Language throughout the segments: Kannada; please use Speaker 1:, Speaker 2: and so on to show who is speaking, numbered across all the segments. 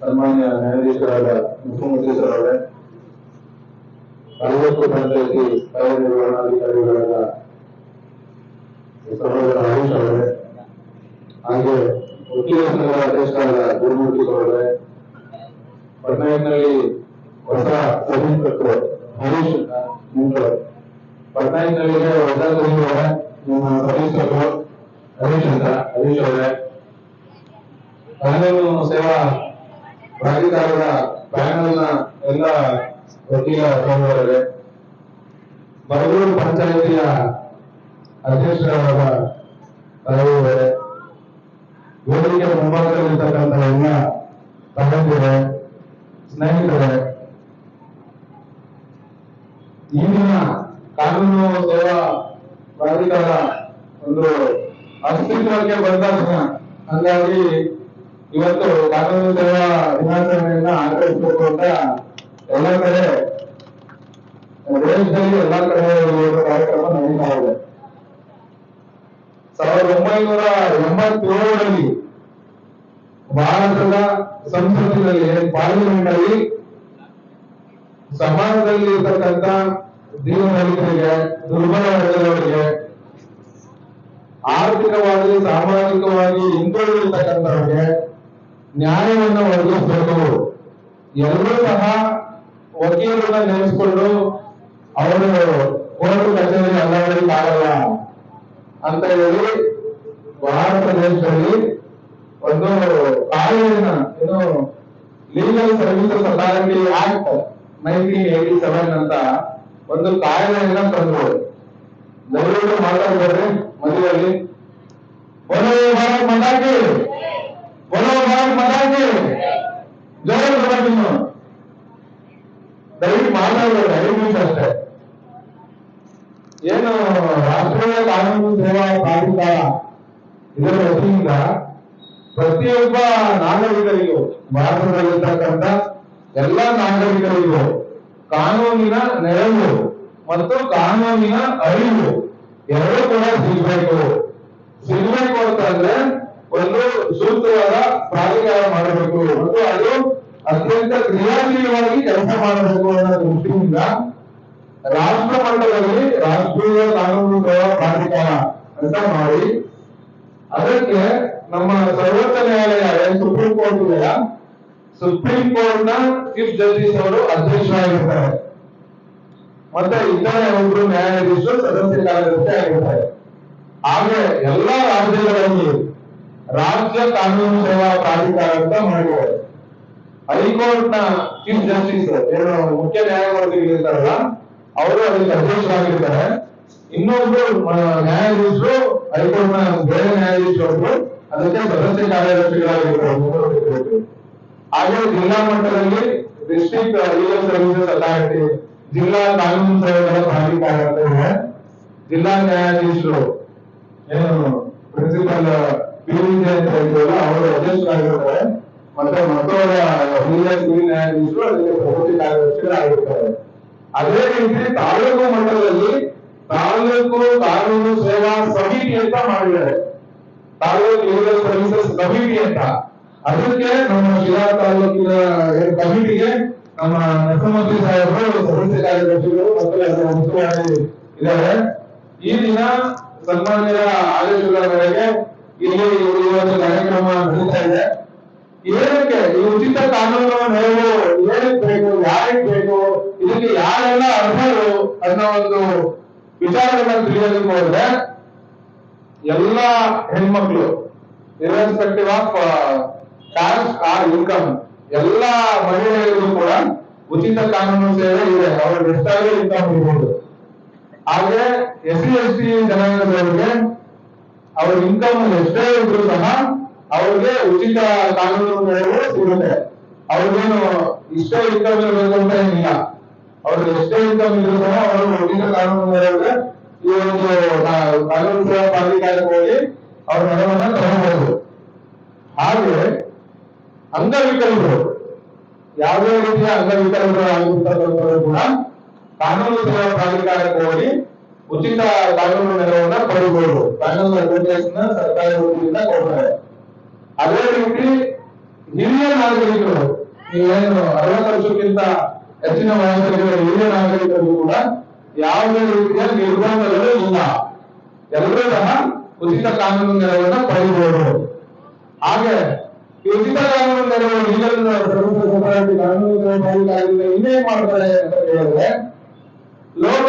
Speaker 1: ಸನ್ಮಾನ್ಯ ನ್ಯಾಯಾಧೀಶರಾದ ಮುಖ್ಯಮಂತ್ರಿ ಸರ್ ಅವರೇ ತಾಲೂಕು ಪಂಚಾಯತಿ ಕಾರ್ಯನಿರ್ವಹಣಾಧಿಕಾರಿಗಳಾದ ಸಹೋದರ ಹರೀಶ್ ಅವರೇ, ಹಾಗೆ ವಕೀಲ ಸಂಘದ ಅಧ್ಯಕ್ಷರಾದ ಗುರುಮೂರ್ತಿ ಅವರೇ ಪಟ್ನಾಯಕ್ನಲ್ಲಿ ಹೊಸ ಸಬ್ ಇನ್ಸ್ಪೆಕ್ಟರ್ ಹರೀಶ್ ಮುಂಕರ್ ಪಟ್ನಾಯಕ್ನಲ್ಲಿಗೆ ಹೊಸ ನಿಮ್ಮ ನಮ್ಮ ಸಬ್ ಇನ್ಸ್ಪೆಕ್ಟರ್ ಹರೀಶ್ ಅಂತ, ಹರೀಶ್ ಅವರೇ. ಕಾನೂನು ಸೇವಾ ಪ್ರಾಧಿಕಾರದ ಪ್ಯಾನಲ್ನ ಎಲ್ಲ ವಕೀಲ ಸಹೋದರರೇ ಬರಗೂರು ಪಂಚಾಯಿತಿಯ ಅಧ್ಯಕ್ಷರಾದ ಸಹೋದರೇ ವೇದಿಕೆ ಮುಂಭಾಗದಲ್ಲಿರ್ತಕ್ಕಂಥ ಎಲ್ಲ ತಮ್ಮಂದಿರೇ, ಸ್ನೇಹಿತರೆ ಈ ದಿನ ಕಾನೂನು ಸೇವಾ ಪ್ರಾಧಿಕಾರ ಒಂದು ಅಸ್ತಿತ್ವಕ್ಕೆ ಬಂದ ಹಾಗಾಗಿ ಇವತ್ತು ಕಾನೂನು ಸೇವಾ ದಿನಾಚರಣೆಯನ್ನ ಆಚರಿಸಬೇಕು ಎಲ್ಲ ಕಡೆ, ದೇಶದಲ್ಲಿ ಎಲ್ಲಾ ಕಡೆ ಕಾರ್ಯಕ್ರಮ ನಡೀತಾ ಇದೆ. ಸಾವಿರದ ಒಂಬೈನೂರ ಎಂಬತ್ತೇಳರಲ್ಲಿ ಭಾರತದ ಸಂಸತ್ತಿನಲ್ಲಿ ಪಾರ್ಲಿಮೆಂಟ್ ಅಲ್ಲಿ ಸಮಾಜದಲ್ಲಿ ಇರ್ತಕ್ಕಂಥ ದೀನದಲಿತರಿಗೆ, ದುರ್ಬಲ ವರ್ಗದವರಿಗೆ, ಆರ್ಥಿಕವಾಗಿ, ಸಾಮಾಜಿಕವಾಗಿ ಹಿಂದುಳಿದಿರ್ತಕ್ಕಂಥವ್ರಿಗೆ ನ್ಯಾಯವನ್ನು ಒದಗಿಸಬೇಕು. ಎಲ್ಲರೂ ಸಹ ವಕೀಲರನ್ನ ನೆನೆಸ್ಕೊಂಡು ಅವರು ಕೋರ್ಟ್ ಕಚೇರಿ ಅಲ್ಲವರಿಗಾಗಲ್ಲ ಅಂತ ಹೇಳಿ ಭಾರತ ದೇಶದಲ್ಲಿ ಒಂದು ಕಾನೂನಿನ ಏನು legal services authority act nineteen eighty seven ಅಂತ ಒಂದು ಕಾಯ್ದೆಯನ್ನ ತಂದು ದಯವಿಟ್ಟು ಮಾತಾಡ್ತಾರೆ ಮದುವೆಯಲ್ಲಿ. ಒಂದು ಭಾರತ್ ಮಾತಾಡ್ತೀವಿ. ಏನು ರಾಷ್ಟ್ರೀಯ ಆನಂದ ಸೇವಾ ಇದರ ಪ್ರತಿಯೊಬ್ಬ ನಾಗರಿಕರಿಗೂ, ಭಾರತದಲ್ಲಿರ್ತಕ್ಕಂಥ ಎಲ್ಲ ನಾಗರಿಕರಿಗೂ ಕಾನೂನಿನ ನೆರವು ಮತ್ತು ಕಾನೂನಿನ ಅರಿವು ಎರಡೂ ಕೂಡ ಸಿಗಬೇಕು. ಸಿಗಬೇಕು ಅಂತಂದ್ರೆ ಒಂದು ಸೂಕ್ತವಾದ ಪ್ರಾಧಿಕಾರ ಮಾಡಬೇಕು. ಮತ್ತು ಅದು ಅತ್ಯಂತ ಕ್ರಿಯಾಶೀಲವಾಗಿ ಕೆಲಸ ಮಾಡಬೇಕು ಅನ್ನೋ ದೃಷ್ಟಿಯಿಂದ ರಾಷ್ಟ್ರ ಮಟ್ಟದಲ್ಲಿ ರಾಷ್ಟ್ರೀಯ ಕಾನೂನು ಸೇವಾ ಪ್ರಾಧಿಕಾರ ಅಂತ ಮಾಡಿ, ಅದಕ್ಕೆ ನಮ್ಮ ಸರ್ವೋಚ್ಚ ನ್ಯಾಯಾಲಯ ಸುಪ್ರೀಂ ಕೋರ್ಟ್ ಇದೆಯಾ ಸುಪ್ರೀಂ ಕೋರ್ಟ್ನ ಚೀಫ್ ಜಸ್ಟಿಸ್ ಅವರು ಅಧ್ಯಕ್ಷರಾಗಿರ್ತಾರೆ. ಮತ್ತೆ ಇತರೆ ಒಬ್ಬರು ನ್ಯಾಯಾಧೀಶರು ಸದಸ್ಯ ಕಾರ್ಯದರ್ಶಿ ಆಗಿರ್ತಾರೆ ಹಾಗೆ ಎಲ್ಲಾ ರಾಜ್ಯಗಳಲ್ಲಿ ರಾಜ್ಯ ಕಾನೂನು ಸೇವಾ ಪ್ರಾಧಿಕಾರ ಅಂತ ಮಾಡಿದ್ದಾರೆ. ಹೈಕೋರ್ಟ್ನ ಚೀಫ್ ಜಸ್ಟಿಸ್ ಏನು ಮುಖ್ಯ ನ್ಯಾಯಮೂರ್ತಿಗಳಿರ್ತಾರಲ್ಲ ಅವರು ಅದಕ್ಕೆ ಅಧ್ಯಕ್ಷರಾಗಿರ್ತಾರೆ. ಇನ್ನೊಬ್ರು ನ್ಯಾಯಾಧೀಶರು ಹೈಕೋರ್ಟ್ನ ಬೇರೆ ನ್ಯಾಯಾಧೀಶರು ಅದಕ್ಕೆ ಸದಸ್ಯ ಕಾರ್ಯದರ್ಶಿಗಳಾಗಿರ್ತಾರೆ ಹಾಗೆ ಜಿಲ್ಲಾ ಮಟ್ಟದಲ್ಲಿ ಡಿಸ್ಟ್ರಿಕ್ಟ್ ಲೀಗಲ್ ಸರ್ವಿಸಸ್ ಅಥಾರಿಟಿ, ಜಿಲ್ಲಾ ಕಾನೂನು ಸೇವೆಗಳ ಪ್ರಾಧಿಕಾರ ಅಂತ ಇದೆ. ಜಿಲ್ಲಾ ನ್ಯಾಯಾಧೀಶರು, ಏನು ಪ್ರಿನ್ಸಿಪಲ್ ಪಿವಿಜೆ ಅಂತ ಹೇಳ್ತೀವಲ್ಲ ಅವರು ಅಧ್ಯಕ್ಷರಾಗಿರ್ತಾರೆ ಮತ್ತೆ ಮತ್ತೊಬ್ಬ ಹಿರಿಯ ಸಿವಿಲ್ ನ್ಯಾಯಾಧೀಶರು ಅದಕ್ಕೆ ಪ್ರಗತಿ ಕಾರ್ಯದರ್ಶಿಗಳಾಗಿರ್ತಾರೆ ಅದೇ ರೀತಿ ತಾಲೂಕು ಮಟ್ಟದಲ್ಲಿ ತಾಲೂಕು ಕಾನೂನು ಸೇವಾ ಸಮಿತಿ ಅಂತ ಮಾಡಿದ್ದಾರೆ ತಾಲೂಕು ಲೀಗಲ್ ಸರ್ವಿಸಸ್ ಕಮಿಟಿ ಅಂತ ಅದಕ್ಕೆ ನಮ್ಮ ಶಿರಾ ತಾಲೂಕಿನ ಏನ್ ಕಮಿಟಿಗೆ ನಮ್ಮ ನರಸಿಂಹಮೂರ್ತಿ ಸಾಹೇಬರು ಸದಸ್ಯ ಕಾರ್ಯದರ್ಶಿಗಳು ಮತ್ತು ಅದರ ಉಸ್ತುವಾರಿ ಇದ್ದಾರೆ ಈ ದಿನ ಸನ್ಮಾನ್ಯರ ಆದೇಶಗಳ ಮೇರೆಗೆ ಇಲ್ಲಿ ಇವತ್ತು ಕಾರ್ಯಕ್ರಮ ನಡೀತಾ ಇದೆ. ಏನಕ್ಕೆ? ಈ ಉಚಿತ ಕಾನೂನು ನೆರವು ಏನಕ್ಕೆ ಬೇಕು, ಯಾರಿಗೆ ಬೇಕು, ಇದಕ್ಕೆ ಯಾರೆಲ್ಲ ಅರ್ಹರು ಅನ್ನೋ ಒಂದು ವಿಚಾರಗಳನ್ನ ತಿಳಿಯೋದಕ್ಕೆ ಹೋದ್ರೆ, ಎಲ್ಲ ಹೆಣ್ಮಕ್ಳು irrespective of caste or income ಎಲ್ಲ ಮಹಿಳೆಯರಿಗೂ ಕೂಡ ಉಚಿತ ಕಾನೂನು ಸೇವೆ ಇದೆ. ಅವ್ರ ಎಷ್ಟಾಗಲೂ ಇನ್ಕಮ್ ಇರ್ಬೋದು ಹಾಗೆ ಎಸ್ ಸಿ ಎಸ್ ಟಿ ಜನಾಂಗದವರಿಗೆ ಅವ್ರ ಇನ್ಕಮ್ ಎಷ್ಟೇ ಇದ್ರು ಸಹ ಅವ್ರಿಗೆ ಉಚಿತ ಕಾನೂನು ನೆರವು ಸಿಗುತ್ತೆ. ಅವ್ರಿಗೇನು ಇಷ್ಟೇ ಇನ್ಕಮ್ ಇರಬೇಕು ಅಂತ ಏನಿಲ್ಲ. ಅವ್ರಿಗೆ ಎಷ್ಟೇ ಇನ್ಕಮ್ ಇದ್ರು ಸಹ ಅವರು ಉಚಿತ ಕಾನೂನು ನೆರವಿಗೆ ಈ ಒಂದು ಕಾನೂನು ಸೇವಾ ಪ್ರಾಧಿಕಾರಕ್ಕೆ ಹೋಗಿ ಅವ್ರ ನೆರವನ್ನ ತಗೋಬಹುದು ಹಾಗೆ ಅಂಗವಿಕಲರು, ಯಾವುದೇ ರೀತಿಯ ಅಂಗವಿಕಲರು ಆಗಿರ್ತಕ್ಕಂಥವರು ಕೂಡ ಕಾನೂನು ಸೇವಾ ಪ್ರಾಧಿಕಾರಕ್ಕೆ ಹೋಗಿ ಉಚಿತ ಕಾನೂನು ನೆರವನ್ನ ಪಡೆಯಬಹುದು ಕಾನೂನು ಅಡ್ವರ್ಟೈಸ್ ಸರ್ಕಾರಿ ವತಿಯಿಂದ ಕೊಡ್ತಾರೆ. ಅದೇ ರೀತಿ ಹಿರಿಯ ನಾಗರಿಕರು, ನೀವೇನು ಅರವತ್ತು ವರ್ಷಕ್ಕಿಂತ ಹೆಚ್ಚಿನ ವಯಸ್ಸಿನ ಹಿರಿಯ ನಾಗರಿಕರು ಕೂಡ ಯಾವುದೇ ರೀತಿಯ ನಿರ್ಬಂಧಗಳು ಇಲ್ಲ. ಎಲ್ಲರೂ ಸಹ ಉಚಿತ ಕಾನೂನು ನೆರವನ್ನ ಪಡೆಯಬಹುದು ಹಾಗೆ ಉಚಿತ ಕಾನೂನು ನೆರವು ಸರ್ವಿಸ್ ಸೊಸೈಟಿ ಕಾನೂನು ಇನ್ನೇನ್ ಮಾಡ್ತಾರೆ ಅಂತ ಹೇಳಿದ್ರೆ ಲೋಕ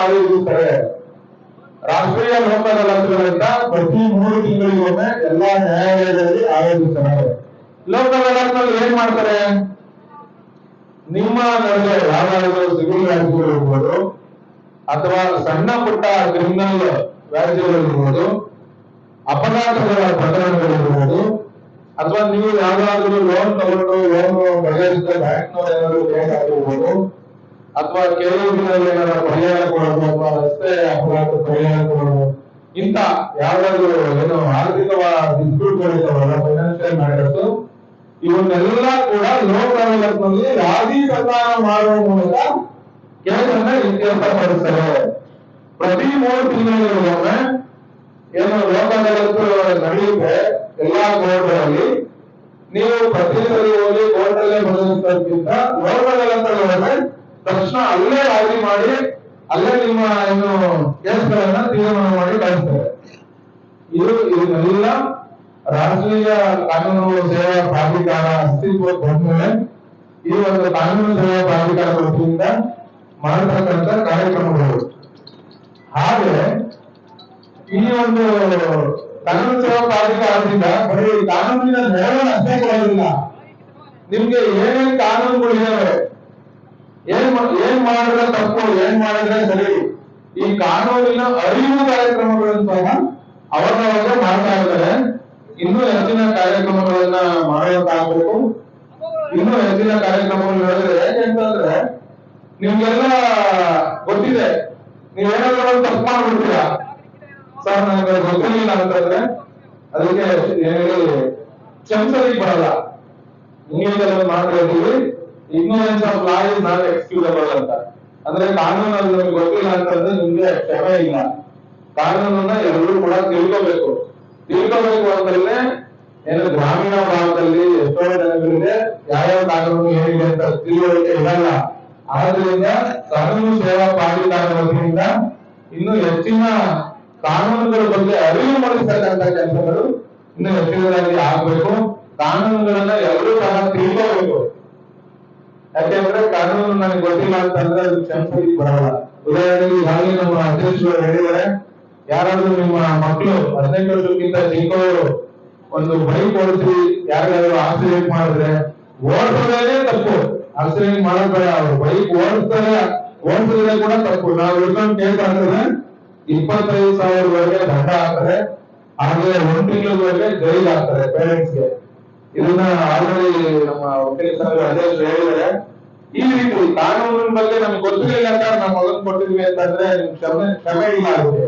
Speaker 1: ಆಯೋಜಿಸ್ತಾರೆ. ರಾಷ್ಟ್ರೀಯ ಲೋಕ ಅದಾಲತ್ಗಳಿಂದ ಪ್ರತಿ ಮೂರು ತಿಂಗಳಿಗೊಮ್ಮೆ ಎಲ್ಲಾ ನ್ಯಾಯಾಲಯಗಳಲ್ಲಿ ಆಯೋಜಿಸುತ್ತಾರೆ ಲೋಕ ಅದಾಲತ್ನಲ್ಲಿ ಏನ್ ಮಾಡ್ತಾರೆ? ನಿಮ್ಮ ನಡುವೆ ಯಾವ್ದಾದ್ರು ಸಿವಿಲ್ ವ್ಯಾಜ್ಯಗಳು ಇರ್ಬೋದು, ಅಥವಾ ಸಣ್ಣ ಪುಟ್ಟ ಕ್ರಿಮಿನಲ್ ವ್ಯಾಜ್ಯಗಳು ಇರ್ಬೋದು ಅಪರಾಧಗಳ ಪ್ರಕರಣಗಳಿರ್ಬೋದು ಅಥವಾ ನೀವು ಯಾವ್ದಾದ್ರು ಲೋನ್ ತಗೊಂಡು ಲೋನ್ ಬಗೆಹರಿಸಿದ ಬ್ಯಾಂಕ್ನವ್ರು ಏನಾದ್ರು ಅಥವಾ ಕೆಲವು ದಿನದಲ್ಲಿ ಪರಿಹಾರ ಕೊಡೋದು ಅಥವಾ ರಸ್ತೆ ಅಪಘಾತ ಪರಿಹಾರ ಕೊಡೋದು ಇಂತ ಯಾವ್ದಾದ್ರು ಏನು ಆರ್ಥಿಕವಾದ ಡಿಸ್ಪ್ಯೂಟ್ಗಳಿದ್ದಾವಲ್ಲ ಫೈನಾನ್ಷಿಯಲ್ ಮ್ಯಾಟರ್ಸ್ ಇವನ್ನೆಲ್ಲ ಕೂಡ ಲೋಕ ಅದಾಲತ್ನಲ್ಲಿ ರಾಜಿ ಪ್ರದಾನ ಮಾಡುವ ಮೂಲಕ ಕೇಂದ್ರನ ಇತ್ಯರ್ಥ ಪಡಿಸ್ತಾರೆ. ಪ್ರತಿ ಮೂರು ತಿಂಗಳಿಗೊಮ್ಮೆ ಏನು ಲೋಕ ಅದಾಲತ್ ನಡೆಯುತ್ತೆ ಎಲ್ಲಾ ಕೋರ್ಟ್ಗಳಲ್ಲಿ ನೀವು ಪ್ರತಿ ಸರಿ ಹೋಗಿ ಕೋರ್ಟ್ ಅಲ್ಲೇ ಬದಲಿಸೋದಕ್ಕಿಂತ ಲೋಕ ಅದಾಲತ್ ತಕ್ಷಣ ಅಲ್ಲೇ ರಾಜಿ ಮಾಡಿ, ಅಲ್ಲೇ ನಿಮ್ಮ ಏನು ಕೇಸ್ಗಳನ್ನ ತೀರ್ಮಾನ ಮಾಡಿ ಕಳಿಸ್ತಾರೆ. ಇದು ಇದನ್ನೆಲ್ಲ ರಾಷ್ಟ್ರೀಯ ಕಾನೂನು ಸೇವಾ ಪ್ರಾಧಿಕಾರ ಅಸ್ತಿತ್ವ ಬಂದ್ಮೇಲೆ ಈ ಒಂದು ಕಾನೂನು ಸೇವಾ ಪ್ರಾಧಿಕಾರದ ವತಿಯಿಂದ ಮಾಡತಕ್ಕಂತ ಕಾರ್ಯಕ್ರಮಗಳು. ಹಾಗೆ ಈ ಒಂದು ಕಾನೂನು ಸೇವಾ ಪ್ರಾಧಿಕಾರದಿಂದ ಬರೀ ಕಾನೂನಿನ ನೆರವನ್ನು ಅಷ್ಟೇ ಕೊಡೋದಿಲ್ಲ ನಿಮ್ಗೆ ಏನೇನು ಕಾನೂನುಗಳು ಇದಾವೆ? ಏನ್ ಏನ್ ಮಾಡಿದ್ರೆ ತಪ್ಪು, ಏನ್ ಮಾಡಿದ್ರೆ ಸರಿ? ಈ ಕಾನೂನಿನ ಅರಿವು ಕಾರ್ಯಕ್ರಮಗಳನ್ನು ಸಹ ಅವಾಗ ಮಾಡ್ತಾ ಇದ್ದಾರೆ. ಇನ್ನೂ ಹೆಚ್ಚಿನ ಕಾರ್ಯಕ್ರಮಗಳನ್ನ ಮಾಡೋಕ್ಕಾಗಬೇಕು ಇನ್ನೂ ಹೆಚ್ಚಿನ ಕಾರ್ಯಕ್ರಮಗಳು ಹೇಳಿದ್ರೆ ಯಾಕೆಂತಂದ್ರೆ, ನಿಮ್ಗೆಲ್ಲ ಗೊತ್ತಿದೆ. ನೀವೇನಾದ್ರೂ ಒಂದು ತಪ್ಪು ಮಾಡ್ಬಿಡ್ತೀರಾ? ಸರ್, ನನಗೆ ಗೊತ್ತಿಲ್ಲ ಅಂತಂದ್ರೆ, ಅದಕ್ಕೆ ಕ್ಷಮಿಸಲಿಕ್ಕೆ ಬರಲ್ಲ. ಇಂಗ್ಲಿಷ್ ಮಾತಾಡ್ತೀವಿ ignorance of law is not excusable ಅಂತ ಅಂದ್ರೆ ಕಾನೂನಲ್ಲಿ ನಮ್ಗೆ ಗೊತ್ತಿಲ್ಲ ಅಂತಂದ್ರೆ ನಿಮ್ಗೆ ಕ್ಷಮೆ ಇಲ್ಲ. ಕಾನೂನನ್ನ ಎಲ್ಲರೂ ಕೂಡ ತಿಳ್ಕೋಬೇಕು. ತಿಳ್ಕೋಬೇಕು ಅಂತಂದ್ರೆ ಏನು ಗ್ರಾಮೀಣ ಭಾಗದಲ್ಲಿ ಎಷ್ಟೋ ಜನಗಳಿಗೆ ಯಾವ್ಯಾವ ಕಾನೂನು ಏನಿದೆ ಅಂತ ತಿಳುವಳಿಕೆ ಇರಲ್ಲ. ಆದ್ರಿಂದ ಕಾನೂನು ಸೇವಾ ಪ್ರಾಧಿಕಾರ ವತಿಯಿಂದ ಇನ್ನು ಹೆಚ್ಚಿನ ಕಾನೂನುಗಳ ಬಗ್ಗೆ ಅರಿವು ಮೂಡಿಸತಕ್ಕಂತ ಕೆಲಸಗಳು ಇನ್ನು ಹೆಚ್ಚಿನದಾಗಿ ಆಗ್ಬೇಕು. ಕಾನೂನುಗಳನ್ನ ಯಾಕೆಂದ್ರೆ ಕಾನೂನು ನನಗೆ ಗೊತ್ತಿಲ್ಲ ಅಂತಂದ್ರೆ ಅದು ಕ್ಷಮಿಸಲಿಕ್ಕೆ ಬರಲ್ಲ. ಉದಾಹರಣೆಗೆ ಈಗಾಗಲೇ ನಮ್ಮ ಅಧ್ಯಕ್ಷರು ಹೇಳಿದರೆ ಯಾರಾದ್ರೂ ನಿಮ್ಮ ಮಕ್ಕಳು, ಹದಿನೆಂಟು ವರ್ಷಕ್ಕಿಂತ ಚಿಕ್ಕವರು, ಒಂದು ಬೈಕ್ ಓಡಿಸಿ ಯಾರಾದ್ರೂ ಆಕ್ಸಿಡೆಂಟ್ ಮಾಡಿದ್ರೆ ಓಡಿಸೋದೇ ತಪ್ಪು. ಆಕ್ಸಿಡೆಂಟ್ ಮಾಡಬೇಡ ಬೇಡ ಅವರು ಬೈಕ್ ಓಡಿಸ್ತಾರೆ, ಓಡಿಸಿದ್ರೆ ಕೂಡ ತಪ್ಪು. ನಾವು ಹಿಡ್ಕೊಂಡು ಕೇಸ್ ಅಂದ್ರೆ ಇಪ್ಪತ್ತೈದು ಸಾವಿರವರೆಗೆ ದಂಡ ಹಾಕ್ತಾರೆ, ಹಾಗೆ ಒಂದು ತಿಂಗಳವರೆಗೆ ಜೈಲ್ ಹಾಕ್ತಾರೆ ಪೇರೆಂಟ್ಸ್ಗೆ ಇದನ್ನ ಆಲ್ರೆಡಿ ನಮ್ಮ ವಕೀಲ ಅದೇ ಹೇಳಿದ್ದಾರೆ. ಈ ರೀತಿ ಕಾನೂನಿನ ಬಗ್ಗೆ ನಮ್ಗೆ ಗೊತ್ತಿರಲಿಲ್ಲ ಅಂತ ನಮ್ಮ ಮಗನ್ ಕೊಟ್ಟಿದ್ವಿ ಅಂತಂದ್ರೆ ನಿಮ್ಗೆ ಕ್ಷಮೆ ಕ್ಷಮೆ ಇಲ್ಲ ಆಗುತ್ತೆ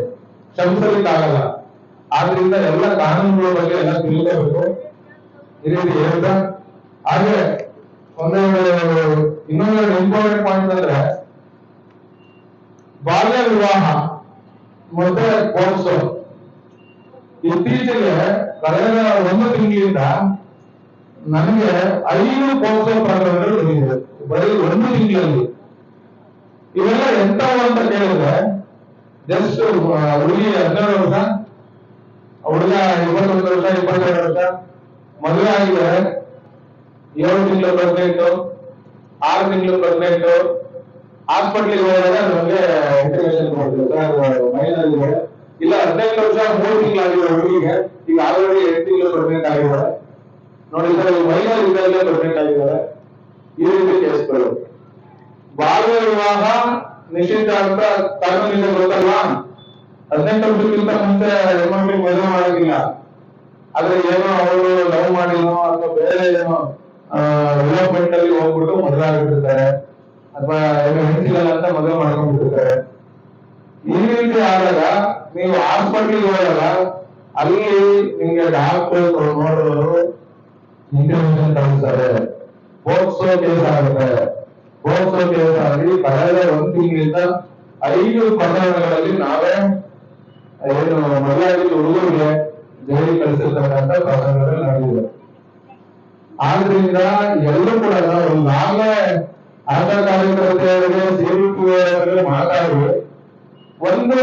Speaker 1: ಆದ್ರಿಂದ ಎಲ್ಲ ಕಾನೂನುಗಳ ಬಗ್ಗೆ ಎಲ್ಲ ತಿಳಿಲೇಬೇಕು ಈ ರೀತಿ ಹೇಳ್ತಾ. ಆದ್ರೆ, ಒಂದೇ ಇನ್ನೊಂದು ಇಂಪಾರ್ಟೆಂಟ್ ಪಾಯಿಂಟ್ ಅಂದ್ರೆ, ಬಾಲ್ಯ ವಿವಾಹ ಮತ್ತೆ ಪೋಕ್ಸೋ ಇತ್ತೀಚೆಗೆ ಕಳೆದ ಒಂದು ತಿಂಗಳಿಂದ ನನಗೆ ಐದು ಪೋಕ್ಸೋ ಪ್ರಕರಣಗಳು ಬಂದಿದೆ ಬರೀ ಒಂದು ತಿಂಗಳಲ್ಲಿ. ಇವೆಲ್ಲ ಎಂತವು ಅಂತ ಕೇಳಿದ್ರೆ ಜಸ್ಟ್ ಹುಡುಗಿ ಹದಿನೇಳು ವರ್ಷ, ಹುಡುಗ ಇಪ್ಪತ್ತೊಂದು ವರ್ಷ, ಇಪ್ಪತ್ತೆರಡು ವರ್ಷ, ಮದುವೆ ಆಗಿದೆ. ಏಳು ತಿಂಗಳು ಬರ್ಬೇಕು, ಆರು ತಿಂಗಳು ಬರ್ಬೇಕು. ಹಾಸ್ಪಿಟ್ಲಿಗೆ ಹೋದಾಗ ನಮಗೆ ಇಂಟಿಮೇಷನ್ ಕೊಡ್ತೀವಿ ಸರ್ ಮೈನರ್ ಇದೆ ಇಲ್ಲ, ಹದಿನೈದು ವರ್ಷ ಮೂರು ತಿಂಗಳಾಗಿದೆ ಹುಡುಗಿಗೆ. ಈಗ ಆಲ್ರೆಡಿ ಎಂಟು ತಿಂಗಳು ಆಗಿದೆ ನೋಡಿ ಸರ್ ಈ ಮೈನರ್ ಇದರಲ್ಲೇ ಪ್ರೆಗ್ನೆಂಟ್ ಆಗಿದ್ದಾರೆ ಈ ರೀತಿ ಕೇಸ್ಗಳು. ಬಾಲ್ಯ ವಿವಾಹ ನಿಷಿದ್ಧ ಅಂತ ಕಾನೂನಿಂದ ಗೊತ್ತಲ್ಲ ಹದಿನೆಂಟು ವರ್ಷಕ್ಕಿಂತ ಮುಂದೆ ಹೆಣ್ಮಕ್ಳಿಗೆ ಮದುವೆ ಮಾಡೋದಿಲ್ಲ. ಆದ್ರೆ ಏನೋ ಅವರು ಲವ್ ಮಾಡಿನೋ ಅಥವಾ ಬೇರೆ ಏನೋ ಡೆವಲಪ್ಮೆಂಟ್ ಅಲ್ಲಿ ಹೋಗ್ಬಿಟ್ಟು ಮದುವೆ ಆಗಿಬಿಟ್ಟಿರ್ತಾರೆ. ಅಥವಾ ಏನೋ ಹೆಣ್ಸಿಲ್ಲ ಅಂತ ಮದುವೆ ಮಾಡ್ಕೊಂಡ್ಬಿಟ್ಟಿರ್ತಾರೆ. ಈ ರೀತಿ ಆದಾಗ ನೀವು ಹಾಸ್ಪಿಟ್ಲಿಗೆ ಹೋದಾಗ ಅಲ್ಲಿ ನಿಮ್ಗೆ ಡಾಕ್ಟರ್ ನೋಡೋರು ಇಂಟರ್ವ್ಯೂಷನ್ ಕಳಿಸ್ತಾರೆ ಪೋಕ್ಸೋ ಕೇಸ್ ಆಗುತ್ತೆ. ಪೋಕ್ಸೋ ಕೇಸ್ ಆಗಿ ಕಳೆದ ಒಂದು ತಿಂಗಳಿಂದ ಐದು ಪ್ರಕರಣಗಳಲ್ಲಿ ನಾವೇ, ಏನು ಮದುವೆ ಆಗಿದ್ದ ಹುಡುಗರಿಗೆ ಜೈಲಿಗೆ ಕಳಿಸಿರ್ತಕ್ಕಂಥ ಪ್ರಕರಣಗಳು ನಡೆದಿದೆ ಆದ್ರಿಂದ ಎಲ್ಲರೂ ಕೂಡ ನಾವು ನಾವೇ ಅರ್ಧ ಕಾರ್ಯಕರ್ತೆಯವರಿಗೆ ಸೇರಿಸುವವರಿಗೆ ಮಾತಾಡಿ ಒಂದು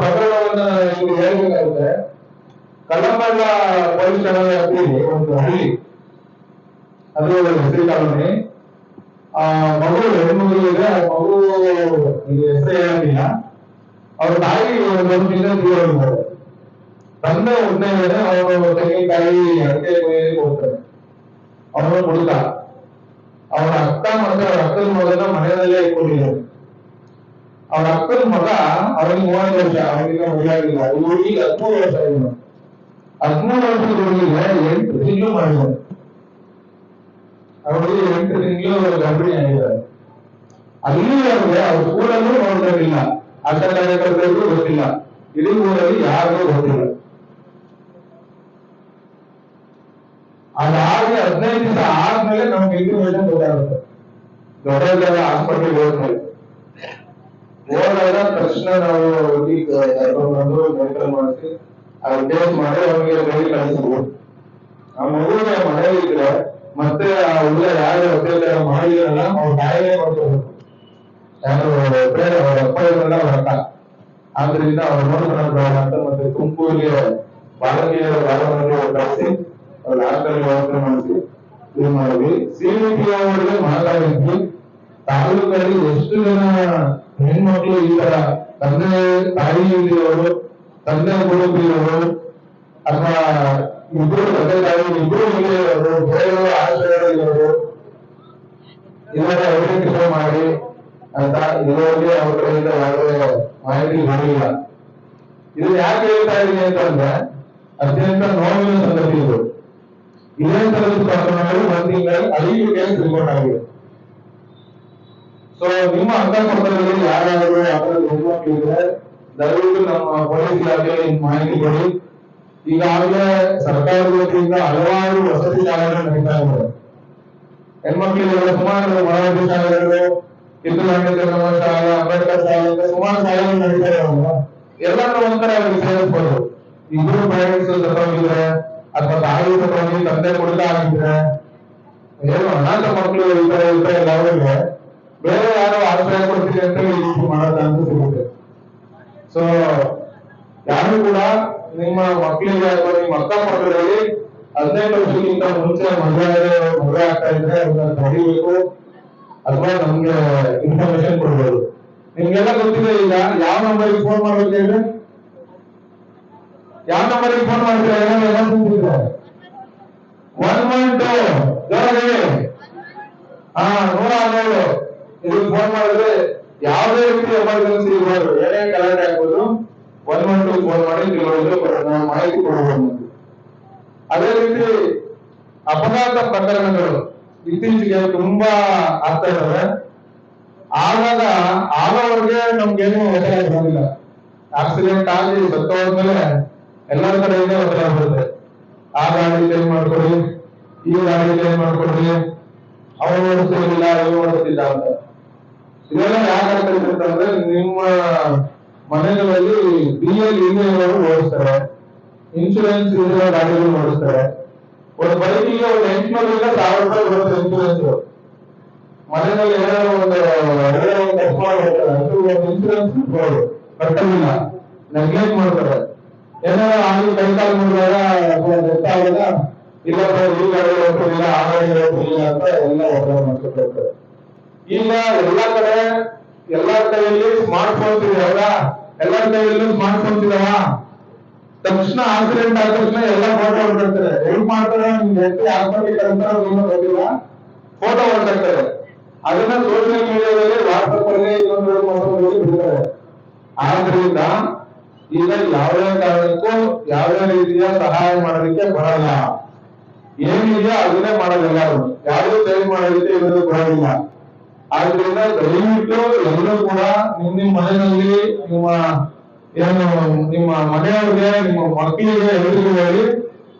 Speaker 1: ಪ್ರಕರಣವನ್ನ ಇಲ್ಲಿ ಹೇಳಬೇಕಾಗುತ್ತೆ. ಕಲ್ಲಮಲ್ಲ ಪೊಲೀಸ್ ಠಾಣೆ ಒಂದು ಹಳ್ಳಿ. ಅದು ಹೆಸರು ಕಾಲೋನಿ ಆ ಮಗು ಹೆಣ್ಣು ಮಗು ಇದೆ ಆ ಮಗು ಇದು ಹೆಸರು ಹೇಳಂಗಿಲ್ಲ ಅವ್ರ ತಾಯಿ ಒಂದು ತಿಂಗಳ ಜೀವನ ತಂದೆ ಒಬ್ಬನೇ ಮೇಲೆ ಅವನು ತೆಂಗಿನಕಾಯಿ ಅಡಿಕೆ ಕೊಯ್ಯಲಿಕ್ಕೆ ಹೋಗ್ತಾನೆ ಅವನು ಹುಡುಗ ಅವನ ಅಕ್ಕ ಮತ್ತೆ ಅವರ ಅಕ್ಕನ ಮಗನ ಮನೆಯಲ್ಲೇ ಇಟ್ಕೊಂಡಿದ್ದಾನೆ ಅವನ ಅಕ್ಕನ ಮಗ ಅವನಿಗೆ ಮೂವತ್ತು ವರ್ಷ ಅವನಿಗೆ ಮದುವೆ ಆಗಿಲ್ಲ ಈ ಹುಡುಗಿಗೆ ಹದಿಮೂರು ವರ್ಷ ಇವನು ಹದಿಮೂರು ವರ್ಷದ ಹುಡುಗಿಗೆ ಎಂಟು ತಿಂಗಳು ಮಾಡಿದ್ದಾನೆ ಅವಳಿಗೆ ಎಂಟು ತಿಂಗಳು ಗರ್ಭಿಣಿ ಆಗಿದ್ದಾರೆ. ಅಲ್ಲಿವರೆಗೆ ಅವ್ರ ಸ್ಕೂಲಲ್ಲೂ ನೋಡ್ತಿರ್ಲಿಲ್ಲ ಆಶಾ ಕಾರ್ಯಕರ್ತರಿಗೂ ಗೊತ್ತಿಲ್ಲ. ಇಡೀ ಊರಲ್ಲಿ ಯಾರಿಗೂ ಗೊತ್ತಿಲ್ಲ. ಅದಾಗಿ ಹದಿನೈದು ದಿವಸ ಆದ್ಮೇಲೆ ನಮ್ಗೆ ಇನ್ಫಾರ್ಮೇಶನ್ ಗೊತ್ತಾಗುತ್ತೆ. ದೊಡ್ಡ ಹಾಸ್ಪಿಟಲ್ ಹೋದ್ಮೇಲೆ. ಹೋದಾಗ ತಕ್ಷಣ ನಾವು ಬಂದು ಮೆಡಿಕಲ್ ಮಾಡಿಸಿ ಅವ್ರು ಟೇಸ್ಟ್ ಮಾಡಿ ಅವ್ರಿಗೆ ಬಳಿ ಕಳಿಸ್ಬೋದು. ಆ ಮಗುವಿನ ಮನೇಲಿ ಇದ್ರೆ ಮತ್ತೆ ಹುಡುಗ ಯಾರು ಒತ್ತೆಲ್ಲ ಮಾಡಿದಾರಲ್ಲ, ಅವ್ರ ತಾಯಿನೇ ಮಾಡ್ಕೋಬೇಕು ಯಾರು ಬೇರೆ ಅವ್ರ ಅಕ್ಕ ಆದ್ರಿಂದ ಅವ್ರು ನೋಡ್ಕೊಂಡು ಅಂತ ಮತ್ತೆ ತುಮಕೂರಿಗೆ ಬಾಲಕಿಯರ ಬಾಲಮಂದಿರ ಒಟ್ಟಾಸಿ ಅವ್ರ ಹಾಸ್ಟೆಲ್ ವ್ಯವಸ್ಥೆ ಮಾಡಿಸಿ, ಇದು ಮಾಡಿದ್ವಿ. ಸಿಬಿಪಿ ಅವರಿಗೆ ಮಾತಾಡಿದ್ವಿ ತಾಲೂಕಲ್ಲಿ ಎಷ್ಟು ಜನ ಹೆಣ್ಮಕ್ಳು ಈ ತರ ತಂದೆ ತಾಯಿ ಇಲ್ಲಿರೋರು ತಂದೆ ಕುಟುಂಬಿರೋರು ಅಥವಾ ಇಬ್ರು ತಂದೆ ತಾಯಿ ಇಬ್ರು ಇಲ್ಲಿರೋರು ಬೇರೆ ಆಶ್ರಯದಲ್ಲಿರೋರು. ಇವರ ಐಡೆಂಟಿಫೈ ಮಾಡಿ ಅಂತ ಇದುವರೆಗೆ ಅವ್ರ ಕಡೆಯಿಂದ ಯಾವುದೇ ಮಾಹಿತಿ ಬರಲಿಲ್ಲ ಇದು ಯಾಕೆ ಹೇಳ್ತಾ ಇದೀನಿ ಅಂತಂದ್ರೆ, ಅತ್ಯಂತ ನೋವಿನ ಸಂಗತಿ ಇದು. ಇದೇ ತರದ ಪ್ರಕರಣಗಳು ಒಂದು ತಿಂಗಳಲ್ಲಿ ಐದು ಕೇಸ್ ರಿಪೋರ್ಟ್ ಆಗಿದೆ. ಸೊ ನಿಮ್ಮ ಅಕ್ಕಪಕ್ಕದಲ್ಲಿ ಯಾರಾದರೂ ಯಾವ್ದಾದ್ರು ದಯವಿಟ್ಟು ನಮ್ಮ ಪೊಲೀಸ್ ಇಲಾಖೆಯಲ್ಲಿ ಮಾಹಿತಿ ಕೊಡಿ. ಈಗಾಗಲೇ ಸರ್ಕಾರದ ವತಿಯಿಂದ ಹಲವಾರು ವಸತಿ ಶಾಲೆಗಳು ನಡೀತಾ ಇದ್ದಾರೆ ಹೆಣ್ಮಕ್ಳಿಗೆ ಸುಮಾರು ಮರಾಠಿ ಶಾಲೆಗಳು ಕಿತ್ತೂರಾಣಿ ಚೆನ್ನಮ್ಮ ಶಾಲೆ, ಅಂಬೇಡ್ಕರ್ ಶಾಲೆ ಸುಮಾರು ಶಾಲೆಗಳು ನಡೀತಾ ಇದಾವಲ್ಲ. ಎಲ್ಲರೂ ಒಂಥರ ಅವ್ರಿಗೆ ಸೇರಿಸ್ಬೋದು ಇಬ್ರು ಪೇರೆಂಟ್ಸ್ ತಗೊಂಡಿದ್ರೆ ಅಥವಾ ತಾಯಿ ತಗೊಂಡು ತಂದೆ ಕೊಡ್ತಾ ಆಗಿದ್ರೆ, ಏನು ಅನಾಥ ಮಕ್ಕಳು ಈ ತರ ಇರ್ತಾ ಇಲ್ಲ ಅವರಿಗೆ ಬೇರೆ ಯಾರು ಆಶ್ರಯ ಕೊಡ್ತೀವಿ ಅಂತ ಈ ರೀತಿ ಸಿಗುತ್ತೆ. ಸೊ ಯಾರು ಕೂಡ ನಿಮ್ಮ ಮಕ್ಕಳಿಗೆ ನಿಮ್ಮ ಅಕ್ಕ ಮಕ್ಕಳಲ್ಲಿ ಹದಿನೆಂಟು ವರ್ಷಕ್ಕಿಂತ ಮುಂಚೆ ಮದುವೆ ಮದುವೆ ಆಗ್ತಾ ಇದ್ರೆ ಅದನ್ನ ತಡಿಬೇಕು. ಅಥವಾ ನಮ್ಗೆ ಇನ್ಫಾರ್ಮೇಶನ್ ಕೊಡ್ಬೋದು. ನಿಮ್ಗೆಲ್ಲ ಗೊತ್ತಿದೆ ಈಗ ಯಾವ ನಂಬರ್ಗೆ ಫೋನ್ ಮಾಡ್ಬೇಕು ಹೇಳಿ? ಯಾವ ನಂಬರ್ ಫೋನ್ ಮಾಡಿದ್ರೆ ಒನ್ ಒನ್ ಟೂ ಹಾ, ನೂರ ಹನ್ನೆರಡು ಇದಕ್ಕೆ ಫೋನ್ ಮಾಡಿದ್ರೆ ಯಾವುದೇ ರೀತಿ ಎಮರ್ಜೆನ್ಸಿ ಇರ್ಬೋದು ಏನೇ ಕಲಾಟೆ ಆಗ್ಬೋದು. ಒನ್ ಒನ್ ಟು ಫೋನ್ ಮಾಡಿ ಕೆಲವೊಂದು ಮಾಹಿತಿ ಕೊಡಬಹುದು ಅದೇ ರೀತಿ ಅಪಘಾತ ಪ್ರಕರಣಗಳು ಇತ್ತೀಚೆಗೆ ತುಂಬಾ ಆಗ್ತಾ ಇದಾವೆ ಆಗಾಗ ಆಗೋವರೆಗೆ ನಮ್ಗೇನು ಒತ್ತಡ ಬರೋದಿಲ್ಲ. ಆಕ್ಸಿಡೆಂಟ್ ಆಗಿ ಸತ್ತೋದ್ಮೇಲೆ ಎಲ್ಲರ ಕಡೆಯಿಂದ ಒತ್ತಡ ಬರುತ್ತೆ. ಆ ಗಾಡಿ ಚೇಂಜ್ ಮಾಡ್ಕೊಡಿ, ಈ ಗಾಡಿ ಏನ್ ಮಾಡ್ಕೊಡಿ. ಅವನು ಓಡಿಸ್ತಿರ್ಲಿಲ್ಲ ಇವ್ ಓಡಿಸ್ತಿಲ್ಲ ಅಂತ. ಇದೆಲ್ಲ ಯಾಕೆ ಅಂತಂದ್ರೆ ನಿಮ್ಮ ಮನೆಗಳಲ್ಲಿ ಬಿಎಲ್ ಎಲ್ ಇವರು ಓಡಿಸ್ತಾರೆ ಇನ್ಶೂರೆನ್ಸ್ ಇರೋ ಗಾಡಿಗಳು ಓಡಿಸ್ತಾರೆ. ಒಂದು ಬೈಕಿಗೆ ಒಂದು ಎಂಟುನೂರಿಂದ ಸಾವಿರ ರೂಪಾಯಿ ಬರುತ್ತೆ ಇನ್ಶೂರೆನ್ಸ್ ಮನೆಯಲ್ಲಿ ಏನಾದ್ರು ಒಂದು ಇನ್ಶೂರೆನ್ಸ್ ಕಟ್ಟಲಿಲ್ಲ ನೆಗ್ಲೆಕ್ಟ್ ಮಾಡ್ತಾರೆ? ಏನಾದ್ರು ಆಗಿ ಕೈ ಕಾಲು ಮಾಡಿದಾಗ ಗೊತ್ತಾಗಲ್ಲ ಇಲ್ಲ ಈ ಗಾಡಿ ಹೋಗ್ತಿಲ್ಲ ಆ ಗಾಡಿ ಹೋಗ್ತಿಲ್ಲ ಅಂತ ಎಲ್ಲ ಒಬ್ಬರು ಮಾಡ್ಕೊತಾರೆ ಈಗ ಎಲ್ಲ ಕಡೆ, ಎಲ್ಲ ಕಡೆಯಲ್ಲಿ ಸ್ಮಾರ್ಟ್ ಫೋನ್ಸ್ ಇದಾವಲ್ಲ ಎಲ್ಲರ ಕೈಯಲ್ಲೂ ಸ್ಮಾರ್ಟ್ ಫೋನ್ಸ್ ಇದಾವ ತಕ್ಷಣ ಆಕ್ಸಿಡೆಂಟ್ ಆದ ತಕ್ಷಣ ಎಲ್ಲ ಫೋಟೋ ಹೊರಡ್ತಾರೆ ಹೆಂಗ್ ಮಾಡ್ತಾರೆ? ನಿಮ್ಗೆ ಅಂತಾರ ಗೊತ್ತಿಲ್ಲ. ಫೋಟೋ ಹೊರಡ್ತಾರೆ ಅದನ್ನ ಸೋಷಿಯಲ್ ಮೀಡಿಯಾದಲ್ಲಿ ವಾಟ್ಸಪ್ ಅಲ್ಲಿ ಇನ್ನೊಂದು ಬಿಡ್ತಾರೆ. ಆದ್ರಿಂದ ಈಗ ಯಾವುದೇ ಕಾರಣಕ್ಕೂ ಯಾವುದೇ ರೀತಿಯ ಸಹಾಯ ಮಾಡೋದಕ್ಕೆ ಬರಲ್ಲ. ಏನಿದೆಯೋ ಅದನ್ನೇ ಮಾಡೋದಿಲ್ಲ ಯಾರು ಯಾವುದು ಸೇವ್ ಮಾಡೋದಕ್ಕೆ ಇವರು ಬರೋದಿಲ್ಲ. ಆದ್ರಿಂದ ದಯವಿಟ್ಟು ಎಲ್ಲರೂ ಕೂಡ ನಿಮ್ಮ ನಿಮ್ ಮನೆಯಲ್ಲಿ ನಿಮ್ಮ ಏನು ನಿಮ್ಮ ಮನೆಯವ್ರಿಗೆ, ನಿಮ್ಮ ಮಕ್ಕಳಿಗೆ ಎಲ್ಲರಿಗೂ ಹೇಳಿ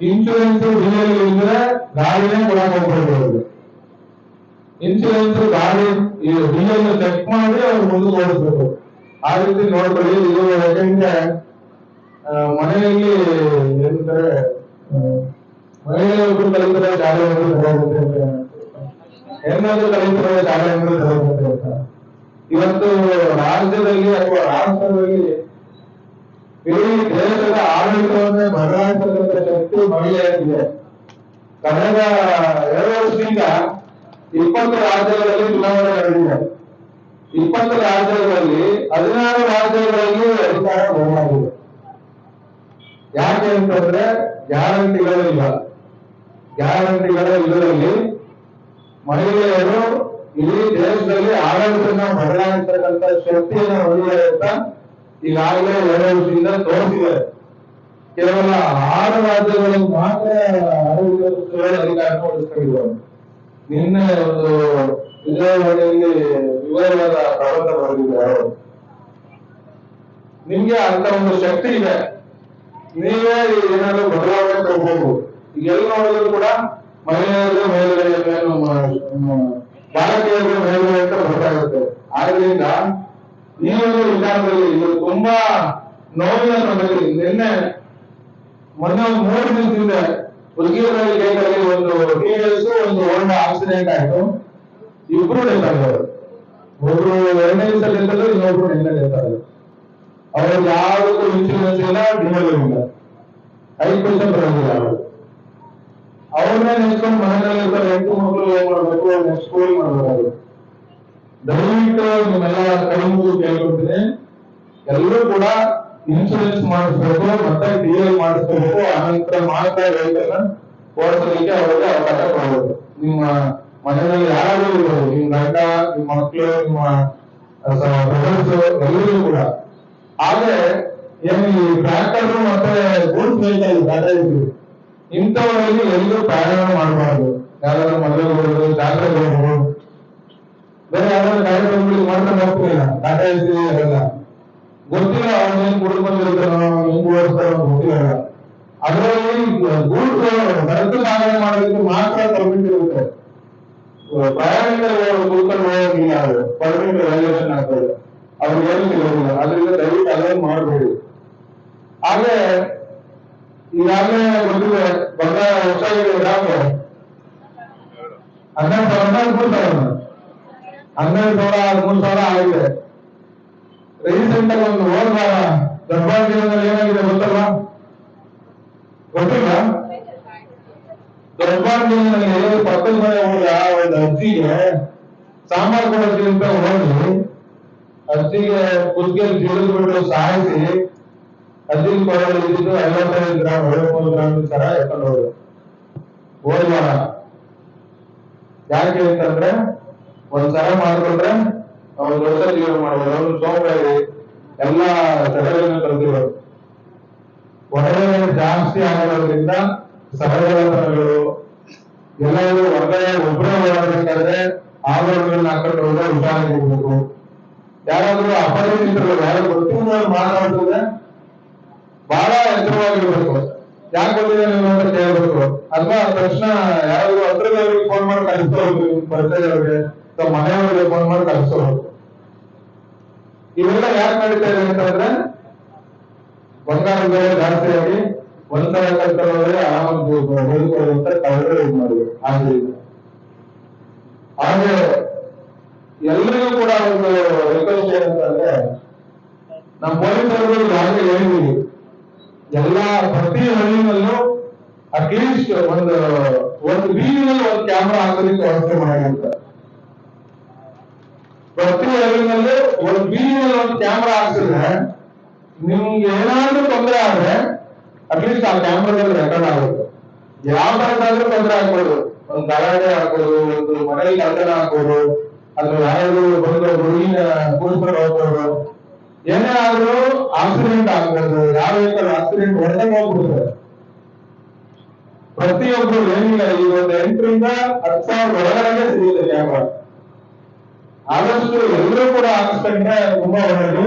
Speaker 1: ಇನ್ಶೂರೆನ್ಸ್ ಡಿಎಲ್ ಇದ್ರೆ ಗಾಡಿನೇ ಕೊಡಕ್ ಹೋಗ್ಬಿಡ್ಬೋದು. ಇನ್ಶೂರೆನ್ಸ್ ಗಾಡಿ ಡಿಎಲ್ ಚೆಕ್ ಮಾಡಿ ಅವ್ರು ಮುಂದೆ ಓಡಿಸ್ಬೇಕು ಆ ರೀತಿ ನೋಡ್ಕೊಳ್ಳಿ ಇದು ಯಾಕಂದ್ರೆ ಮನೆಯಲ್ಲಿ ಏನಂತಾರೆ ಮನೆಯಲ್ಲಿ ಕಲಿತರೆ ಕಲಿತಿರೋ ಶಾಲೆಗಳು ತೆರೆಯುತ್ತೆ ಹೆಣ್ಣು ಕಲಿತಿರೋ ತೆರೆಯುತ್ತೆ ಇವತ್ತು ರಾಜ್ಯದಲ್ಲಿ ಅಥವಾ ರಾಷ್ಟ್ರದಲ್ಲಿ ಇಡೀ ದೇಶದ ಆಡಳಿತವನ್ನು ಬದಲಾಯಿಸತಕ್ಕಂಥ ಶಕ್ತಿ ಮಹಿಳೆಯರಿಗಿದೆ. ಕಳೆದ ಎರಡು ವರ್ಷದಿಂದ ಇಪ್ಪತ್ತು ರಾಜ್ಯಗಳಲ್ಲಿ ಚುನಾವಣೆ ನಡೆದಿದೆ. ಇಪ್ಪತ್ತು ರಾಜ್ಯಗಳಲ್ಲಿ ಹದಿನಾರು ರಾಜ್ಯಗಳಲ್ಲಿ ಅಧಿಕಾರ ಬದಲಾಗಿದೆ. ಯಾಕೆ ಅಂತಂದ್ರೆ ಗ್ಯಾರಂಟಿಗಳಿಲ್ಲ ಗ್ಯಾರಂಟಿಗಳ ಇದರಲ್ಲಿ ಮಹಿಳೆಯರು ಇಡೀ ದೇಶದಲ್ಲಿ ಆಡಳಿತನ ಬದಲಾಯಿಸತಕ್ಕಂಥ ಶಕ್ತಿಯನ್ನು ಹೊಂದಿದ್ದಾರೆ ಅಂತ ಈಗಾಗಲೇ ಎರಡು ವರ್ಷದಿಂದ ತೋರಿಸಿದ್ದಾರೆ. ಕೇವಲ ಆರು ರಾಜ್ಯಗಳಲ್ಲಿ ಮಾತ್ರ ಆರೋಗ್ಯ ಅಧಿಕಾರ ವಹಿಸ್ಕೊಂಡಿದ್ದಾರೆ ನಿನ್ನೆ ಒಂದು ವಿಜಯವಾಣಿಯಲ್ಲಿ ವಿವರವಾದ ಪ್ರಬಂಧ ಬರೆದಿದ್ದಾರೆ ನಿಮ್ಗೆ ಅಂತ ಒಂದು ಶಕ್ತಿ ಇದೆ. ನೀವೇ ಏನಾದ್ರು ಬದಲಾವಣೆ ತಗೋಬಹುದು. ಎಲ್ಲಿ ನೋಡಿದ್ರು ಕೂಡ ಮಹಿಳೆಯರು ಮೇಲುಗಡೆ ಏನು ಮ- ಮ- ಬಾಲಕಿಯರು ಮೇಲುಗಡೆ ಅಂತ ಗೊತ್ತಾಗುತ್ತೆ. ಆದ್ರಿಂದ ಒಂದು ವಿಚಾರದಲ್ಲಿ ಇದು ತುಂಬಾ ನೋವಿನ ಸಮಯದಲ್ಲಿ ನಿನ್ನೆ ಮೊನ್ನೆ ಒಂದು ಮೂರು ದಿನದಿಂದ ಹುಡುಗಿಯರಲ್ಲಿ ಗೇಟಲ್ಲಿ ಒಂದು ಟೀನೇಜ್ ಒಂದು ಹೋಂಡಾ ಆಕ್ಸಿಡೆಂಟ್ ಆಯ್ತು. ಇಬ್ರು ಡೆತ್ ಆಗಿದ್ದಾರೆ. ಒಬ್ರು ಎರಡನೇ ದಿವಸ ಡೆತ್ ಆದ್ರು ಇನ್ನೊಬ್ರು ನಿನ್ನೆ ಡೆತ್ ಆದ್ರು ಅವ್ರಿಗೆ ಯಾವುದಕ್ಕೂ ಇನ್ಶೂರೆನ್ಸ್ ಇಲ್ಲ ಡಿಮೇಲ್ ಇಲ್ಲ. ಐದು ಪರ್ಸೆಂಟ್ ಬರೋದಿಲ್ಲ ಅವರು ಅವ್ರನ್ನೇ ನೆಚ್ಕೊಂಡು ಮನೆಯಲ್ಲಿ ಇರ್ತಾರೆ ಎಂಟು ಮಕ್ಕಳು ಏನ್ ಮಾಡ್ಬೇಕು ಸ್ಕೂಲ್ ಮಾಡ್ಬೇಕು ದಯವಿಟ್ಟು ನಿಮ್ಮೆಲ್ಲ ಕೈ ಮುಗಿದು ಎಲ್ಲರೂ ಕೂಡ ಇನ್ಶೂರೆನ್ಸ್ ಮಾಡಿಸ್ಬೇಕು, ಮತ್ತೆ ಡಿ ಎಲ್ ಮಾಡಿಸ್ಬೇಕು ಆನಂತರ ಮಾತ್ರ ವೆಹಿಕಲ್ ಓಡಿಸಲಿಕ್ಕೆ ಅವರಿಗೆ ಅವಕಾಶ ಕೊಡಬೇಕು ನಿಮ್ಮ ಮನೆಯಲ್ಲಿ ಯಾರು ಇರ್ಬೋದು ನಿಮ್ ಗಂಡ, ನಿಮ್ಮ ಮಕ್ಕಳು ನಿಮ್ಮ ಎಲ್ಲರಿಗೂ ಕೂಡ. ಆದ್ರೆ ಏನು ಈ ಟ್ರ್ಯಾಕ್ಟರ್ ಮತ್ತೆ ಗೂಡ್ಸ್ ವೆಹಿಕಲ್ ಟಾಟಾ ಇದ್ರು ಇಂಥವರಲ್ಲಿ ಎಲ್ಲರೂ ಪ್ರಯಾಣ ಮಾಡಬಾರ್ದು ಯಾರಾದ್ರೂ ಮದುವೆ ಹೋಗೋದು ಜಾತ್ರೆ ಹೋಗೋದು ಬೇರೆ ಯಾವ್ದಾದ್ರು ಕಾರ್ಯಕ್ರಮಗಳಿಗೆ ಮಾಡ್ಕೊಂಡು ಹೋಗ್ತಿಲ್ಲ ಟಾಟಾ ಎಸಿ ಅದೆಲ್ಲ ಗೊತ್ತಿಲ್ಲ ಅವ್ನು ಏನ್ ಕುಡಿದು ಬಂದಿರ್ತಾನೋ ಹೆಂಗ್ ಓಡಿಸ್ತಾನೋ ಗೊತ್ತಿಲ್ಲ ಅದರಲ್ಲಿ ಗೂಡ್ಸ್ ಸರಕು ಸಾಗಣೆ ಮಾಡೋದಕ್ಕೆ ಮಾತ್ರ ಪರ್ಮಿಟ್ ಇರುತ್ತೆ ಪ್ರಯಾಣಿಕರು ಕೂತ್ಕೊಂಡು ಹೋಗಿಲ್ಲ ಅವರು ಪರ್ಮಿಟ್ ವ್ಯಾಲ್ಯೂಷನ್ ಆಗ್ತದೆ ಅವ್ರಿಗೆ ಏನು ಸಿಗೋದಿಲ್ಲ ಅದರಿಂದ ದಯವಿಟ್ಟು ಅದೇನು ಮಾಡಬೇಡಿ ಹಾಗೆ ಈಗಾಗಲೇ ಗೊತ್ತಿದೆ ಬಂಗಾರ ಹೊಸಾಗಿದೆ ಯಾಕೆ ಹನ್ನೆರಡು ಸಾವಿರ ಹದಿಮೂರು ಸಾವಿರ ಹನ್ನೆರಡು ಸಾವಿರ ಹದಿಮೂರು ಸಾವಿರ ಆಗಿದೆ ರೀಸೆಂಟ್ ಆಗಿ ಒಂದು ಹೋದ ವಾರ ದರ್ಬಾರ್ ಜೀವನದಲ್ಲಿ ಏನಾಗಿದೆ ಗೊತ್ತಲ್ಲ ಗೊತ್ತಿಲ್ಲ ದರ್ಬಾರ್ ಜೀವನದಲ್ಲಿ ಪಕ್ಕದ ಮನೆ ಹೋದ ಒಂದು ಅಜ್ಜಿಗೆ ಸಾಂಬಾರ್ ಕೊಡೋಕೆ ಅಂತ ಹೋಗಿ ಅಜ್ಜಿಗೆ ಕುತ್ತಿಗೆ ಜಿಡಿದ್ಬಿಟ್ಟು ಸಾಯಿಸಿ ಅಜ್ಜಿಗೆ ಕೊಡಲು ಇದ್ದಿದ್ದು ಐವತ್ತೈದು ಗ್ರಾಮ್ ಐವತ್ಮೂರು ಗ್ರಾಮ್ ಸರ ಎತ್ಕೊಂಡು ಹೋದ್ರು. ಹೋದ ಯಾಕೆ ಅಂತಂದ್ರೆ, ಒಂದ್ ಸರ ಮಾಡ್ಕೊಂಡ್ರೆ ಅವ್ರು ದೊಡ್ಡ ಜೀವನ ಮಾಡ್ಬೋದು ಅವ್ರು ಸೋಮವಾರಿ ಎಲ್ಲ ಸಭೆಗಳನ್ನ ಕಲ್ತಿರೋದು ಹೊರಗಡೆ ಜಾಸ್ತಿ ಆಗಿರೋದ್ರಿಂದ ಸಭೆಗಳು ಎಲ್ಲರೂ ಹೊರಗಡೆ ಒಬ್ಬರೇ ಓಡಾಡಬೇಕಾದ್ರೆ ಆಭರಣಗಳನ್ನ ಹಾಕೊಂಡು ಹೋದ್ರೆ ಹುಷಾರಾಗಿರ್ಬೇಕು. ಯಾರಾದ್ರೂ ಅಪರಿಚಿತರು, ಯಾರು ಗೊತ್ತಿಲ್ಲ ಮಾತಾಡ್ತಿದ್ರೆ ಬಹಳ ಎತ್ತರವಾಗಿರ್ಬೇಕು ಯಾಕೆ ನೀವು ಅಂತ ಕೇಳ್ಬೇಕು ಅಥವಾ ತಕ್ಷಣ ಯಾರಾದ್ರೂ ಹತ್ರದವ್ರಿಗೆ ಫೋನ್ ಮಾಡಿ ಕಳಿಸ್ಕೋಬೇಕು ಪರಿಚಯದವ್ರಿಗೆ, ಅಥವಾ ಮನೆಯವ್ರಿಗೆ ಫೋನ್ ಮಾಡಿ ಕಳಿಸ್ಕೋಬೇಕು ಇವೆಲ್ಲ ಯಾಕೆ ನಡೀತಾ ಇದೆ ಅಂತಂದ್ರೆ, ಬಂಗಾರದ ಬೆಲೆ ಜಾಸ್ತಿ ಆಗಿ ಒಂದ್ಸಲ ಕಲ್ತ್ಕೊಂಡ್ರೆ ಆರಾಮಾಗಿ ಬದುಕೋದು ಅಂತ ಕಳೆದ್ರೆ ಇದು ಮಾಡಿದ್ರು, ಆದ್ರಿಂದ. ಹಾಗೆ ಎಲ್ರಿಗೂ ಕೂಡ ಒಂದು ರಿಕ್ವೆಸ್ಟ್ ಏನಂತಂದ್ರೆ ನಮ್ಮ ಪೊಲೀಸರು ಯಾರಿಗೆ ಹೇಳಿದೀವಿ ಎಲ್ಲಾ ಪ್ರತಿ ಹಳ್ಳಿನಲ್ಲೂ ಅಟ್ಲೀಸ್ಟ್ ಒಂದು ಒಂದು ಬೀದಿನಲ್ಲಿ ಒಂದು ಕ್ಯಾಮ್ರಾ ಹಾಕೋದಕ್ಕೆ ವ್ಯವಸ್ಥೆ ಮಾಡಿದಂತ. ಪ್ರತಿ ಹಳ್ಳಿನಲ್ಲೂ ಒಂದು ಬೀದಿನಲ್ಲಿ ಒಂದು ಕ್ಯಾಮ್ರಾ ಹಾಕ್ಸಿದ್ರೆ ನಿಮ್ಗೆ ಏನಾದ್ರೂ ತೊಂದರೆ ಆದ್ರೆ ಅಟ್ಲೀಸ್ಟ್ ಆ ಕ್ಯಾಮ್ರಾದಲ್ಲಿ ರೆಕಾರ್ಡ್ ಆಗುತ್ತೆ. ಯಾವ ತರದಾದ್ರೂ ತೊಂದರೆ ಆಗ್ಬೋದು ಒಂದು ಗಲಾಟೆ ಹಾಕೋದು, ಒಂದು ಮನೆಯಲ್ಲಿ ಕಳ್ತನ ಹಾಕೋದು ಅಥವಾ ಯಾರು ಬಂದು ಹುಡುಗಿನ ಕೂರಿಸ್ಕೊಂಡು ಹೋಗ್ಬೋದು ಏನೇ ಆದ್ರೂ ಆಕ್ಸಿಡೆಂಟ್ ಆಗ್ಬೋದು ಯಾವ ವೆಹಿಕಲ್ ಆಕ್ಸಿಡೆಂಟ್ ಹೊಡೆದಂಗೆ ಹೋಗ್ಬಿಡ್ತಾರೆ. ಪ್ರತಿಯೊಬ್ರು ಏನಿಲ್ಲ ಈ ಒಂದು ಎಂಟರಿಂದ ಹತ್ತು ಸಾವಿರ ಒಳಗಡೆ ಸಿಗುತ್ತೆ ಕ್ಯಾಮ್ರಾ ಆದಷ್ಟು ಎಲ್ಲರೂ ಕೂಡ ಹಾಕ್ಸ್ಕೊಂಡ್ರೆ ತುಂಬಾ ಒಳ್ಳೆಯದು.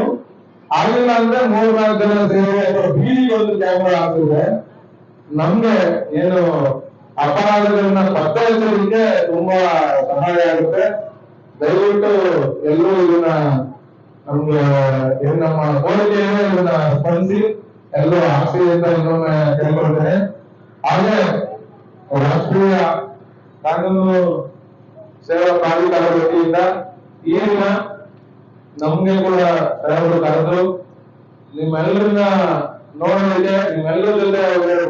Speaker 1: ಆಗಿಲ್ಲ ಅಂದ್ರೆ ಮೂರ್ ನಾಲ್ಕು ಜನ ಸೇರಿ ಅಥವಾ ಬೀದಿಗೆ ಒಂದು ಕ್ಯಾಮ್ರಾ ಹಾಕಿದ್ರೆ ನಮ್ಗೆ ಏನು ಅಪರಾಧಗಳನ್ನ ಪತ್ತೆ ತುಂಬಾ ಸಹಾಯ ಆಗುತ್ತೆ. ದಯವಿಟ್ಟು ಎಲ್ಲರೂ ಇದನ್ನ ನಮ್ಗೆ ಏನ್ ನಮ್ಮ ಕೋರಿಕೆಯನ್ನು ಇದನ್ನ ಸ್ಪಂದಿಸಿ ಎಲ್ಲರೂ ಆಸೆಯಿಂದ ಇನ್ನೊಮ್ಮೆ ಕೇಳ್ಕೊಳ್ತೇನೆ ಹಾಗೆ ರಾಷ್ಟ್ರೀಯ ಕಾನೂನು ಸೇವಾ ಪ್ರಾಧಿಕಾರ ವತಿಯಿಂದ ಈ ದಿನ ನಮ್ಗೆ ಕೂಡ ಸಾಹೇಬರು ಕರೆದು ನಿಮ್ಮೆಲ್ಲರನ್ನ ನೋಡೋದಕ್ಕೆ ನಿಮ್ಮೆಲ್ಲರ ಜೊತೆ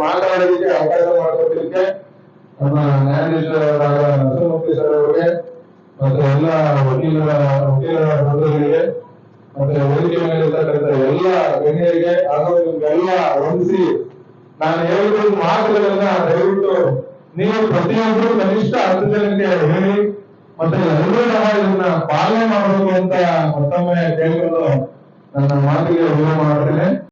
Speaker 1: ಮಾತಾಡೋದಕ್ಕೆ ಅವಕಾಶ ಮಾಡಿಕೊಟ್ಟಿದ್ದಕ್ಕೆ ನಮ್ಮ ನ್ಯಾಯಾಧೀಶರಾದ ನರಸಿಂಹಮೂರ್ತಿ ಸರ್ ಅವರಿಗೆ, ಮತ್ತೆ ಎಲ್ಲ ವಕೀಲರ ವಕೀಲರ ಬಂಧುಗಳಿಗೆ ಮತ್ತೆ ವೇದಿಕೆ ಮೇಲೆ ಇರ್ತಕ್ಕಂಥ ಎಲ್ಲ ಗಣ್ಯರಿಗೆ ಹಾಗೂ ಎಲ್ಲ ವಂದಿಸಿ ನಾನು ಹೇಳಿದ ಮಾತುಗಳನ್ನ ದಯವಿಟ್ಟು ನೀವು ಪ್ರತಿಯೊಬ್ಬರು ಕನಿಷ್ಠ ಹತ್ತು ಜನಕ್ಕೆ ಹೇಳಿ ಮತ್ತೆ ಎಲ್ಲರೂ ಸಹ ಇದನ್ನ ಪಾಲನೆ ಮಾಡಬೇಕು ಅಂತ ಮತ್ತೊಮ್ಮೆ ಕೇಳಿಕೊಂಡು ನನ್ನ ಮಾತಿಗೆ ವಿರಾಮ ಮಾಡ್ತೇನೆ.